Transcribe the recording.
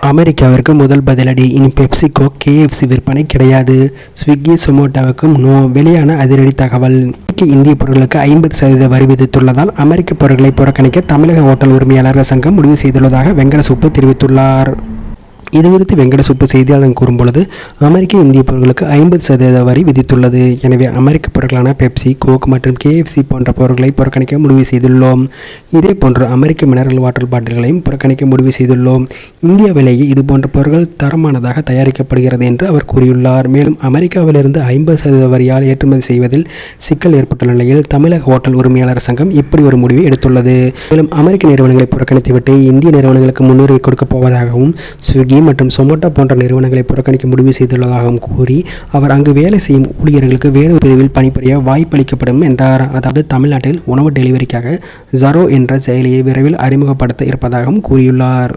அமெரிக்காவிற்கு முதல் பதிலடி. இனி பெப்சிகோ கேஎஃப்சி விற்பனை கிடையாது. ஸ்விக்கி சொமோட்டோவுக்கும் நோ வெளியான அதிரடி தகவல். இந்திய பொருட்களுக்கு ஐம்பது சதவீத வரி விதித்துள்ளதால் அமெரிக்க பொருட்களை புறக்கணிக்க தமிழக ஓட்டல் உரிமையாளர்கள் சங்கம் முடிவு செய்துள்ளதாக வெங்கட தெரிவித்துள்ளார். இது இதுகுறித்து வெங்கட சுப்பு செய்தியாளர் கூறும்பொழுது அமெரிக்க இந்திய பொருட்களுக்கு ஐம்பது சதவீத வரி விதித்துள்ளது. எனவே அமெரிக்க பொருட்களான பெப்சி கோக் மற்றும் கேஎஃப்சி போன்ற பொருட்களை புறக்கணிக்க முடிவு செய்துள்ளோம். இதே போன்று அமெரிக்க மினரல் வாட்டர் பாட்டில்களையும் புறக்கணிக்க முடிவு செய்துள்ளோம். இந்தியாவிலேயே இதுபோன்ற பொருட்கள் தரமானதாக தயாரிக்கப்படுகிறது என்று அவர் கூறியுள்ளார். மேலும் அமெரிக்காவிலிருந்து ஐம்பது சதவீத வரியால் ஏற்றுமதி செய்வதில் சிக்கல் ஏற்பட்டுள்ள நிலையில் தமிழக ஹோட்டல் உரிமையாளர் சங்கம் இப்படி ஒரு முடிவை எடுத்துள்ளது. மேலும் அமெரிக்க நிறுவனங்களை புறக்கணித்துவிட்டு இந்திய நிறுவனங்களுக்கு முன்னுரிமை கொடுக்கப் போவதாகவும் ஸ்விக்கி மற்றும் சொமோட்டோ போன்ற நிறுவனங்களை புறக்கணிக்க முடிவு செய்துள்ளதாகவும் கூறி அவர் அங்கு வேலை செய்யும் ஊழியர்களுக்கு வேறு பிரிவில் பணிபுரிய வாய்ப்பளிக்கப்படும் என்றார். அதாவது தமிழ்நாட்டில் உணவு டெலிவரிக்காக ஜரோ என்ற செயலியை விரைவில் அறிமுகப்படுத்த இருப்பதாகவும் கூறியுள்ளார்.